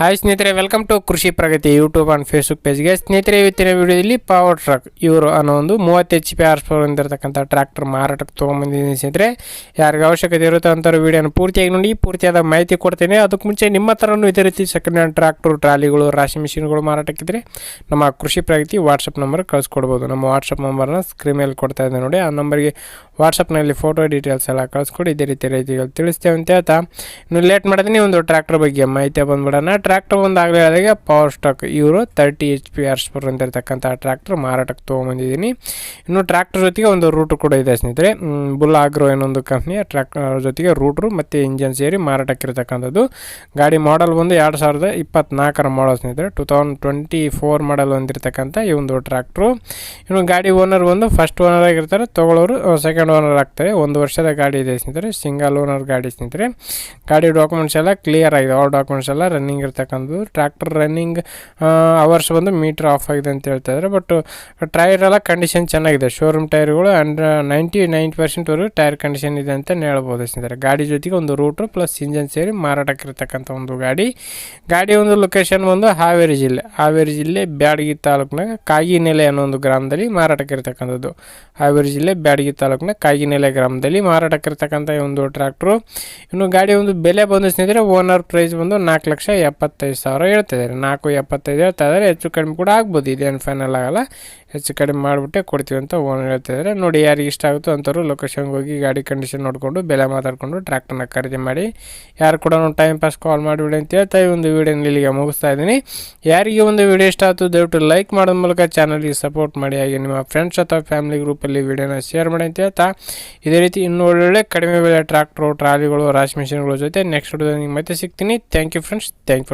Hi ಸ್ನೇಹಿತರೆ welcome to Krishi Pragati YouTube and Facebook ಪೇಜ್ಗೆ ಸ್ನೇಹಿತರೆ, ಇವತ್ತಿನ ವಿಡಿಯೋದಲ್ಲಿ ಪವರ್ ಟ್ರಕ್ ಇವರು ಅನ್ನೋ ಒಂದು ಮೂವತ್ತು ಎಚ್ ಪಿ ಆರ್ ಪವರ್ ಹೊಂದಿರತಕ್ಕಂಥ ಟ್ರ್ಯಾಕ್ಟರ್ ಮಾರಾಟಕ್ಕೆ ತೊಗೊಂಬಂದಿದ್ದೀನಿ ಸ್ನೇಹಿತರೆ. ಯಾರಿಗೆ ಅವಶ್ಯಕತೆ ಇರುತ್ತೋ ಅಂಥವ್ರು ವಿಡಿಯೋನ ಪೂರ್ತಿಯಾಗಿ ನೋಡಿ, ಪೂರ್ತಿಯಾದ ಮಾಹಿತಿ ಕೊಡ್ತೇನೆ. ಅದಕ್ಕೆ ಮುಂಚೆ ನಿಮ್ಮ ಹತ್ರನೂ ಇದೇ ರೀತಿ ಸೆಕೆಂಡ್ ಹ್ಯಾಂಡ್ ಟ್ರ್ಯಾಕ್ಟರ್ ಟ್ರಾಲಿಗಳು, ರಾಶಿ ಮಿಷಿನ್ಗಳು ಮಾರಾಟಕ್ಕಿದ್ರೆ ನಮ್ಮ ಕೃಷಿ ಪ್ರಗತಿ ವಾಟ್ಸಪ್ ನಂಬರ್ ಕಳಿಸ್ಕೊಡ್ಬೋದು. ನಮ್ಮ ವಾಟ್ಸಪ್ ನಂಬರ್ನ ಸ್ಕ್ರೀನ್ ಮೇಲೆ ಕೊಡ್ತಾ ಇದ್ದೆ ನೋಡಿ. ಆ ನಂಬರ್ಗೆ ವಾಟ್ಸಪ್ನಲ್ಲಿ ಫೋಟೋ ಡೀಟೇಲ್ಸ್ ಎಲ್ಲ ಕಳಿಸ್ಕೊಡಿ, ಇದೇ ರೀತಿ ರೈತಿಗಳು ತಿಳಿಸ್ತೇವೆ ಅಂತ ಹೇಳ್ತಾ. ಇನ್ನು ಲೇಟ್ ಮಾಡಿದ್ರೆ ಒಂದು ಟ್ರ್ಯಾಕ್ಟರ್ ಬಗ್ಗೆ ಮಾಹಿತಿ ಬಂದ್ಬಿಡೋಣ. ಟ್ರ್ಯಾಕ್ಟರ್ ಒಂದು ಆಗಲೇ ಪವರ್ ಸ್ಟಾಕ್ ಇವರು thirty H P R's per ಅಂತಿರ್ತಕ್ಕಂಥ tractor ಮಾರಾಟಕ್ಕೆ ತೊಗೊಂಬಂದಿದ್ದೀನಿ. ಇನ್ನು ಟ್ರ್ಯಾಕ್ಟರ್ ಜೊತೆಗೆ ಒಂದು ರೂಟು ಕೂಡ ಇದೆ ಸ್ನೇಹಿತರೆ. ಬುಲ್ ಆಗ್ರೋ ಏನೊಂದು ಕಂಪ್ನಿಯ ಟ್ರ್ಯಾಕ್ಟರ್ ಜೊತೆಗೆ ರೂಟ್ರು ಮತ್ತು ಇಂಜನ್ ಸೇರಿ ಮಾರಾಟಕ್ಕಿರ್ತಕ್ಕಂಥದ್ದು ಗಾಡಿ ಮಾಡಲ್ ಬಂದು ಎರಡು ಸಾವಿರದ ಇಪ್ಪತ್ನಾಲ್ಕರ ಮಾಡಲ್ ಸ್ನೇಹಿತರೆ. Two thousand twenty four model ಹೊಂದಿರತಕ್ಕಂಥ ಈ ಒಂದು ಟ್ರ್ಯಾಕ್ಟ್ರು ಇನ್ನು ಗಾಡಿ ಓನರ್ ಬಂದು ಫಸ್ಟ್ ಓನರ್ ಆಗಿರ್ತಾರೆ ತೊಗೊಳೋರು ಸೆಕೆಂಡ್ ಓನರ್ ಆಗ್ತಾರೆ. ಒಂದು ವರ್ಷದ ಗಾಡಿ ಇದೆ ಸ್ನೇಹಿತರೆ ಸಿಂಗಲ್ ಓನರ್ ಗಾಡಿ ಸ್ನೇಹಿತರೆ. ಗಾಡಿ ಡಾಕ್ಯುಮೆಂಟ್ಸ್ ಎಲ್ಲ ಕ್ಲಿಯರ್ ಆಗಿದೆ. ಆಲ್ ಡಾಕ್ಯುಮೆಂಟ್ಸ್ ಎಲ್ಲ ರನ್ನಿಂಗ್ ಇರ್ತಕ್ಕಂಥದ್ದು ಟ್ರ್ಯಾಕ್ಟರ್ ರನ್ನಿಂಗ್ ಅವರ್ಸ್ ಬಂದು ಮೀಟ್ರ್ ಆಫ್ ಆಗಿದೆ ಅಂತ ಹೇಳ್ತಾ ಇದ್ದಾರೆ. ಬಟ್ ಟೈರ್ ಎಲ್ಲ ಕಂಡೀಷನ್ ಚೆನ್ನಾಗಿದೆ. ಶೋರೂಮ್ ಟೈರ್ಗಳು ಆ್ಯಂಡ್ ನೈಂಟಿ ನೈನ್ ಪರ್ಸೆಂಟ್ವರೆಗೂ ಟೈರ್ ಕಂಡೀಷನ್ ಇದೆ ಅಂತ ಹೇಳ್ಬೋದು ಸ್ನೇಹಿತರೆ. ಗಾಡಿ ಜೊತೆಗೆ ಒಂದು ರೂಟ್ರು ಪ್ಲಸ್ ಇಂಜನ್ ಸೇರಿ ಮಾರಾಟಕ್ಕಿರ್ತಕ್ಕಂಥ ಒಂದು ಗಾಡಿ. ಗಾಡಿ ಒಂದು ಲೊಕೇಶನ್ ಬಂದು ಹಾವೇರಿ ಜಿಲ್ಲೆ. ಹಾವೇರಿ ಜಿಲ್ಲೆ ಬ್ಯಾಡಗಿ ತಾಲೂಕಿನಾಗ ಕಾಗಿನೆಲೆ ಅನ್ನೋ ಒಂದು ಗ್ರಾಮದಲ್ಲಿ ಮಾರಾಟಕ್ಕಿರ್ತಕ್ಕಂಥದ್ದು ಹಾವೇರಿ ಜಿಲ್ಲೆ ಬ್ಯಾಡಗಿ ತಾಲೂಕಿನ ಕಾಗಿನೆಲೆ ಗ್ರಾಮದಲ್ಲಿ ಮಾರಾಟಕ್ಕಿರ್ತಕ್ಕಂಥ ಒಂದು ಟ್ರ್ಯಾಕ್ಟ್ರು ಇನ್ನು ಗಾಡಿ ಒಂದು ಬೆಲೆ ಬಂದು ಸ್ನೇಹಿತರೆ ಓನರ್ ಪ್ರೈಸ್ ಬಂದು ನಾಲ್ಕು ಲಕ್ಷ ಎಪ್ಪತ್ತೈದು ಸಾವಿರ ಹೇಳ್ತಿದ್ದಾರೆ. ನಾಲ್ಕು ಎಪ್ಪತ್ತೈದು ಹೇಳ್ತಾ ಇದ್ದಾರೆ ಹೆಚ್ಚು ಕಡಿಮೆ ಕೂಡ ಆಗ್ಬೋದು. ಇದೇನು ಫೈನಲ್ ಆಗಲ್ಲ. ಹೆಚ್ಚು ಕಡಿಮೆ ಮಾಡಿಬಿಟ್ಟೆ ಕೊಡ್ತೀವಿ ಅಂತ ಓನ್ ಹೇಳ್ತಿದ್ದಾರೆ. ನೋಡಿ ಯಾರಿಗೆ ಇಷ್ಟ ಆಗುತ್ತೋ ಅಂಥವ್ರು ಲೊಕೇಶನ್ಗೆ ಹೋಗಿ ಗಾಡಿ ಕಂಡೀಷನ್ ನೋಡಿಕೊಂಡು, ಬೆಲೆ ಮಾತಾಡಿಕೊಂಡು ಟ್ರ್ಯಾಕ್ಟರ್ನ ಖರೀದಿ ಮಾಡಿ, ಯಾರು ಕೂಡ ಟೈಮ್ ಪಾಸ್ ಕಾಲ್ ಮಾಡಿಬಿಡಿ ಅಂತ ಹೇಳ್ತಾ ಈ ಒಂದು ವೀಡಿಯೋನ ಇಲ್ಲಿಗೆ ಮುಗಿಸ್ತಾ ಇದ್ದೀನಿ. ಯಾರಿಗೆ ಒಂದು ವೀಡಿಯೋ ಇಷ್ಟ ಆಯಿತು, ದಯವಿಟ್ಟು ಲೈಕ್ ಮಾಡೋದ ಮೂಲಕ ಚಾನಲ್ಗೆ ಸಪೋರ್ಟ್ ಮಾಡಿ. ಹಾಗೆ ನಿಮ್ಮ ಫ್ರೆಂಡ್ಸ್ ಅಥವಾ ಫ್ಯಾಮಿಲಿ ಗ್ರೂಪಲ್ಲಿ ವಿಡಿಯೋನ ಶೇರ್ ಮಾಡಿ ಅಂತ ಹೇಳ್ತಾ ಇದೇ ರೀತಿ ಇನ್ನೂ ಒಳ್ಳೊಳ್ಳೆ ಕಡಿಮೆ ಬೆಲೆ ಟ್ರ್ಯಾಕ್ಟ್ರು ಟ್ರಾಲಿಗಳು ರಾಶಿ ಮಿಷಿನ್ಗಳ ಜೊತೆ ನೆಕ್ಸ್ಟ್ ವಿಡಿಯೋದಲ್ಲಿ ಮತ್ತೆ ಸಿಗ್ತೀನಿ. Thank you friends thank for